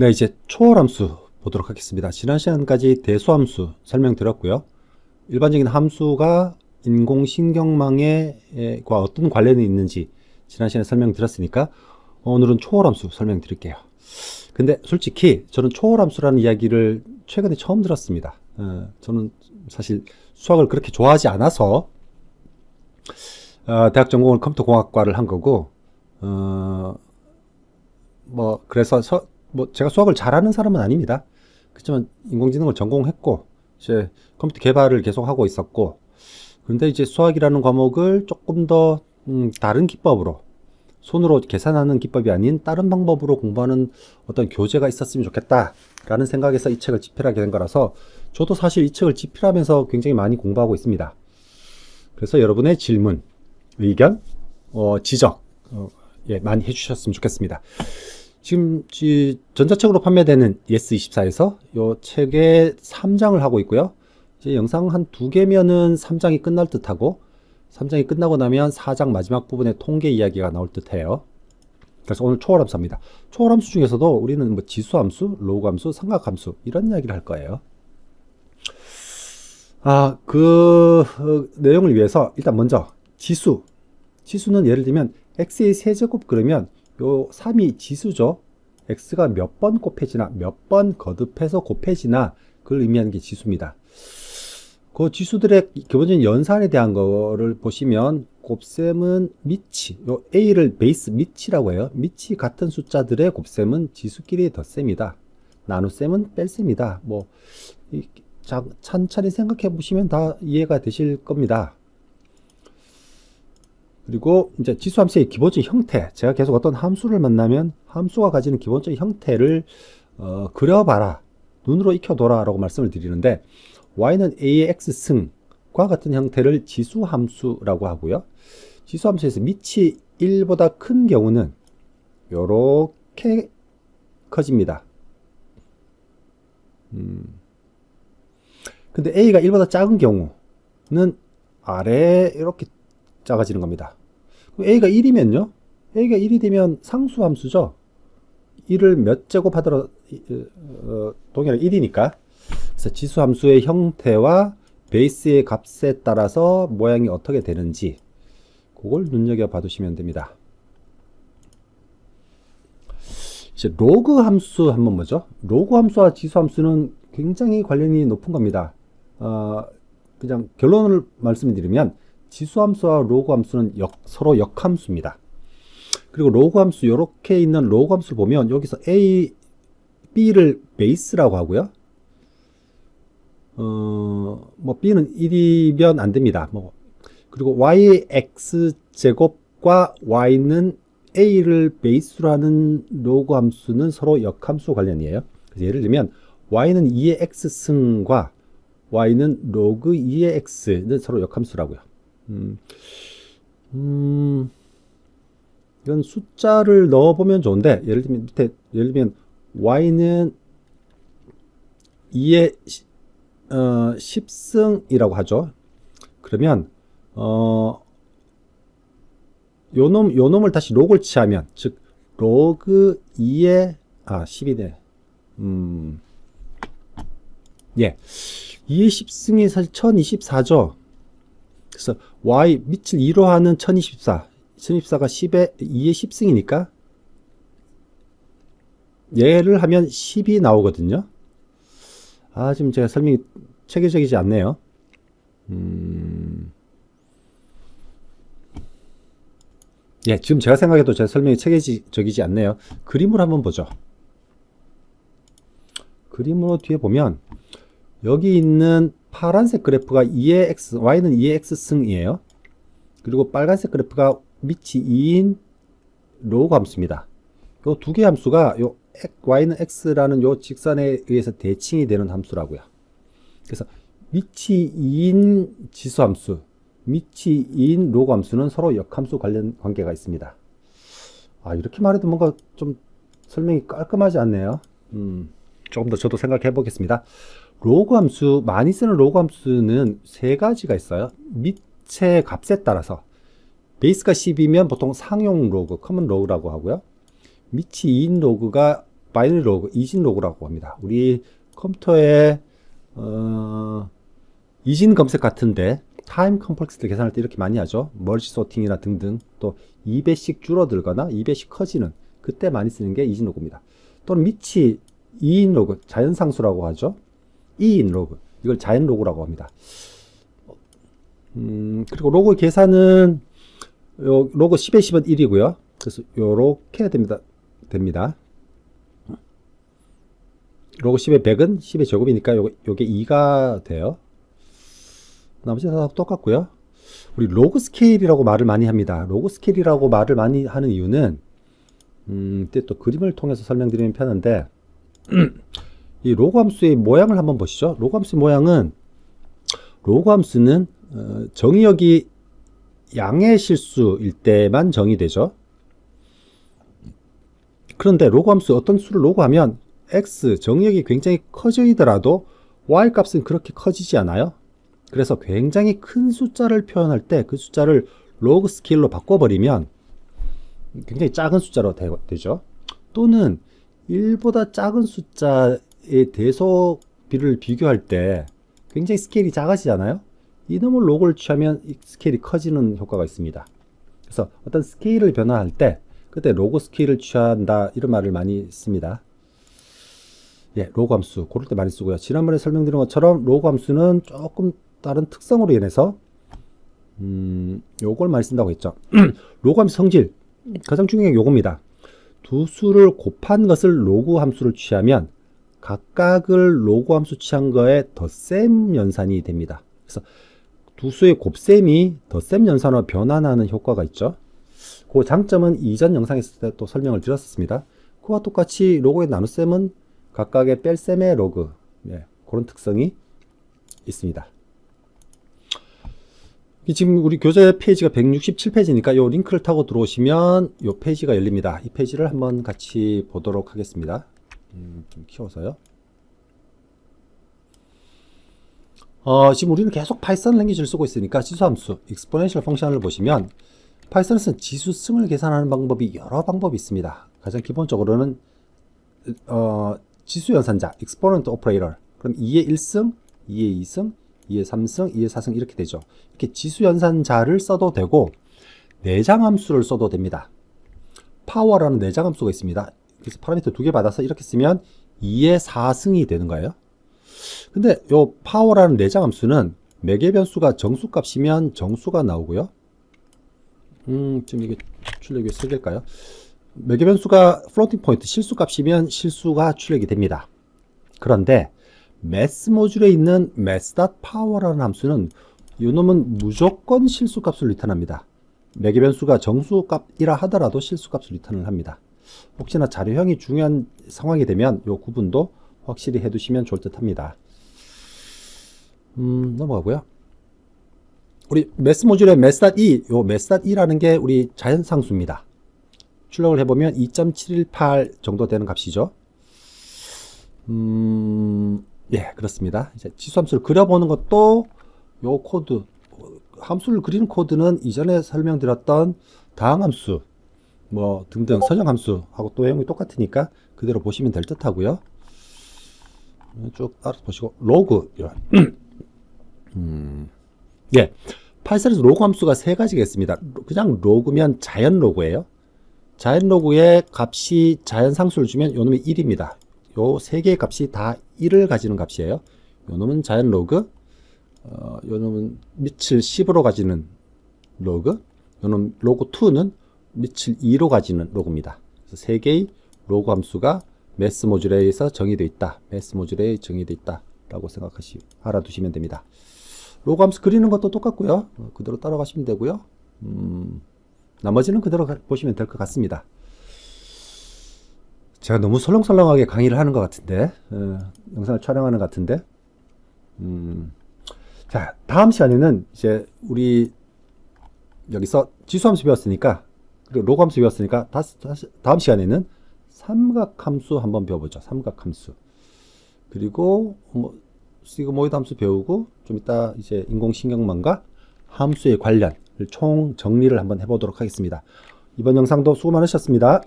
네, 이제 초월함수 보도록 하겠습니다. 지난 시간까지 대수함수 설명드렸고요. 일반적인 함수가 인공신경망에과 어떤 관련이 있는지 지난 시간에 설명드렸으니까 오늘은 초월함수 설명드릴게요. 근데 솔직히 저는 초월함수라는 이야기를 최근에 처음 들었습니다. 어, 저는 사실 수학을 그렇게 좋아하지 않아서 어, 대학 전공을 컴퓨터공학과를 한 거고 어, 뭐 그래서 서, 뭐 제가 수학을 잘하는 사람은 아닙니다. 그렇지만 인공지능을 전공했고 이제 컴퓨터 개발을 계속 하고 있었고 그런데 이제 수학이라는 과목을 조금 더 음, 다른 기법으로 손으로 계산하는 기법이 아닌 다른 방법으로 공부하는 어떤 교재가 있었으면 좋겠다라는 생각에서 이 책을 집필하게 된 거라서 저도 사실 이 책을 집필하면서 굉장히 많이 공부하고 있습니다. 그래서 여러분의 질문, 의견, 어, 지적 어, 예, 많이 해주셨으면 좋겠습니다. 지금 전자책으로 판매되는 예스24에서 이 책의 3장을 하고 있고요. 이제 영상 한 두 개면은 3장이 끝날 듯하고 3장이 끝나고 나면 4장 마지막 부분에 통계 이야기가 나올 듯해요. 그래서 오늘 초월함수입니다. 초월함수 중에서도 우리는 뭐 지수함수, 로그함수, 삼각함수 이런 이야기를 할 거예요. 아, 그 어, 내용을 위해서 일단 먼저 지수. 지수는 예를 들면 x의 세제곱 그러면 요 3이 지수죠. x가 몇 번 곱해지나 몇 번 거듭해서 곱해지나 그걸 의미하는 게 지수입니다. 그 지수들의 기본적인 연산에 대한 거를 보시면 곱셈은 미치, 요 a를 베이스 미치라고 해요. 미치 같은 숫자들의 곱셈은 지수끼리 덧셈이다. 나눗셈은 뺄셈이다. 뭐 찬찬히 생각해 보시면 다 이해가 되실 겁니다. 그리고 이제 지수 함수의 기본적인 형태. 제가 계속 어떤 함수를 만나면 함수가 가지는 기본적인 형태를 어, 그려봐라. 눈으로 익혀둬라 라고 말씀을 드리는데 y는 a의 x승과 같은 형태를 지수 함수라고 하고요. 지수 함수에서 밑이 1보다 큰 경우는 이렇게 커집니다. 음. 근데 a가 1보다 작은 경우는 아래 이렇게 작아지는 겁니다. A가 1이면요. a가 1이 되면 상수 함수죠. 1을 몇 제곱하더라도 어, 동일한 1이니까. 그래서 지수 함수의 형태와 베이스의 값에 따라서 모양이 어떻게 되는지 그걸 눈여겨 봐두시면 됩니다. 이제 로그 함수 한번 보죠. 로그 함수와 지수 함수는 굉장히 관련이 높은 겁니다. 어, 그냥 결론을 말씀드리면 지수함수와 로그함수는 역, 서로 역함수입니다. 그리고 로그함수 이렇게 있는 로그함수를 보면 여기서 a, b를 베이스라고 하고요. 어, 뭐 b는 1이면 안 됩니다. 뭐 그리고 y x 제곱과 y는 a를 베이스로 하는 로그 함수는 서로 역함수 관련이에요. 그래서 예를 들면 y는 2의 x승과 y는 로그 2의 x는 서로 역함수라고요. 음, 음, 이건 숫자를 넣어보면 좋은데, 예를 들면, 밑에, 예를 들면, y는 2의 어, 10승이라고 하죠. 그러면, 어, 요 놈, 요 놈을 다시 로그를 취하면, 즉, 로그 2의, 아, 10이네. 음, 예. 2의 10승이 사실 1024죠. 그래서 y 밑을 2로 하는 1024. 1024가 10에 2의 10승이니까 얘를 하면 10이 나오거든요. 아, 지금 제가 설명이 체계적이지 않네요. 음... 예, 지금 제가 생각해도 제 설명이 체계적이지 않네요. 그림을 한번 보죠. 그림으로 뒤에 보면 여기 있는 파란색 그래프가 2의 x, y는 2의 x승이에요. 그리고 빨간색 그래프가 밑이 2인 로그 함수입니다. 요 두 개 함수가 요 y는 x라는 요 직선에 의해서 대칭이 되는 함수라고요. 그래서 밑이 2인 지수 함수, 밑이 2인 로그 함수는 서로 역함수 관련 관계가 있습니다. 아, 이렇게 말해도 뭔가 좀 설명이 깔끔하지 않네요. 음, 조금 더 저도 생각해 보겠습니다. 로그 함수, 많이 쓰는 로그 함수는 세 가지가 있어요. 밑의 값에 따라서. 베이스가 10이면 보통 상용 로그, 커먼 로그라고 하고요. 밑이 2인 로그가 바이너리 로그, 이진 로그라고 합니다. 우리 컴퓨터에 어, 이진 검색 같은데 타임 컴플렉스를 계산할 때 이렇게 많이 하죠. 멀지 소팅이나 등등 또 2배씩 줄어들거나 2배씩 커지는 그때 많이 쓰는 게 이진 로그입니다. 또는 밑이 2인 로그, 자연상수라고 하죠. 2인 로그, 이걸 자연 로그라고 합니다. 음, 그리고 로그 계산은 요 로그 10에 10은 1이고요. 그래서 요렇게 됩니다. 됩니다. 로그 10의 100은 10의 제곱이니까 요, 요게 2가 돼요. 나머지 다 똑같고요. 우리 로그 스케일이라고 말을 많이 합니다. 로그 스케일이라고 말을 많이 하는 이유는 음, 이때 또 그림을 통해서 설명드리면 편한데 이 로그 함수의 모양을 한번 보시죠. 로그 함수의 모양은 로그 함수는 어, 정의역이 양의 실수일 때만 정의되죠. 그런데 로그 함수 어떤 수를 로그하면 x 정의역이 굉장히 커지더라도 y 값은 그렇게 커지지 않아요. 그래서 굉장히 큰 숫자를 표현할 때 그 숫자를 로그 스케일로 바꿔버리면 굉장히 작은 숫자로 되, 죠 또는 1보다 작은 숫자 의 대소비를 비교할 때 굉장히 스케일이 작아지잖아요. 이놈을 로그를 취하면 이 스케일이 커지는 효과가 있습니다. 그래서 어떤 스케일을 변화할 때 그때 로그 스케일을 취한다 이런 말을 많이 씁니다. 예, 로그 함수 고를 때 많이 쓰고요. 지난번에 설명드린 것처럼 로그 함수는 조금 다른 특성으로 인해서 음, 요걸 많이 쓴다고 했죠. 로그 함수 성질 가장 중요한 게 요겁니다. 두 수를 곱한 것을 로그 함수를 취하면 각각을 로그 함수 취한 거에 덧셈 연산이 됩니다. 그래서 두 수의 곱셈이 덧셈 연산으로 변환하는 효과가 있죠. 그 장점은 이전 영상에서 또 설명을 드렸습니다. 그와 똑같이 로그의 나눗셈은 각각의 뺄셈의 로그 네, 그런 특성이 있습니다. 지금 우리 교재 페이지가 167페이지니까 이 링크를 타고 들어오시면 이 페이지가 열립니다. 이 페이지를 한번 같이 보도록 하겠습니다. 음, 좀 키워서요. 어, 지금 우리는 계속 파이썬 랭귀지를 쓰고 있으니까 지수함수, exponential 펑션을 보시면 파이썬에서는 지수승을 계산하는 방법이 여러 방법이 있습니다. 가장 기본적으로는 어, 지수 연산자, exponent operator. 그럼 2의 1승, 2의 2승, 2의 3승, 2의 4승 이렇게 되죠. 이렇게 지수 연산자를 써도 되고 내장 함수를 써도 됩니다. 파워라는 내장 함수가 있습니다. 그래서 파라미터 두 개 받아서 이렇게 쓰면 2의 4승이 되는 거예요. 근데 요 파워라는 내장 함수는 매개 변수가 정수 값이면 정수가 나오고요. 음, 지금 이게 출력이 세 개일까요? 매개 변수가 플로팅 포인트 실수 값이면 실수가 출력이 됩니다. 그런데 매스 모듈에 있는 mass.power라는 함수는 이놈은 무조건 실수 값을 리턴합니다. 매개 변수가 정수 값이라 하더라도 실수 값을 리턴을 합니다. 혹시나 자료형이 중요한 상황이 되면 이 구분도 확실히 해두시면 좋을 듯 합니다. 음, 넘어가고요. 우리 매스 모듈의 mass.e, 요 mass.e라는 게 우리 자연상수입니다. 출력을 해보면 2.718 정도 되는 값이죠. 음, 예, 그렇습니다. 이제 지수함수를 그려보는 것도 요 코드, 함수를 그리는 코드는 이전에 설명드렸던 다항함수, 뭐 등등 서정 함수하고 또 내용이 똑같으니까 그대로 보시면 될 듯 하고요. 쭉 따라 보시고, 로그, 음, 예. 파이썬에서 로그 함수가 세 가지가 있습니다. 그냥 로그면 자연 로그예요. 자연 로그의 값이 자연 상수를 주면 요 놈이 1입니다. 요 세 개의 값이 다 1을 가지는 값이에요. 요 놈은 자연 로그, 어, 요 놈은 밑을 10으로 가지는 로그, 요놈 로그 2는 밑을 2로 가지는 로그입니다. 그래서 세 개의 로그 함수가 매스 모듈에서 정의되어 있다. 매스 모듈에 정의되어 있다. 라고 생각하시, 알아두시면 됩니다. 로그 함수 그리는 것도 똑같고요. 어, 그대로 따라가시면 되고요. 음, 나머지는 그대로 가, 보시면 될 것 같습니다. 제가 너무 설렁설렁하게 강의를 하는 것 같은데, 어, 영상을 촬영하는 것 같은데, 음, 자, 다음 시간에는 이제 우리 여기서 지수함수 배웠으니까, 그리고 로그함수 배웠으니까, 다시, 다음 시간에는 삼각함수 한번 배워보죠. 삼각함수. 그리고 뭐, 시그모이드 함수 배우고, 좀 이따 이제 인공신경망과 함수의 관련, 총 정리를 한번 해보도록 하겠습니다. 이번 영상도 수고 많으셨습니다.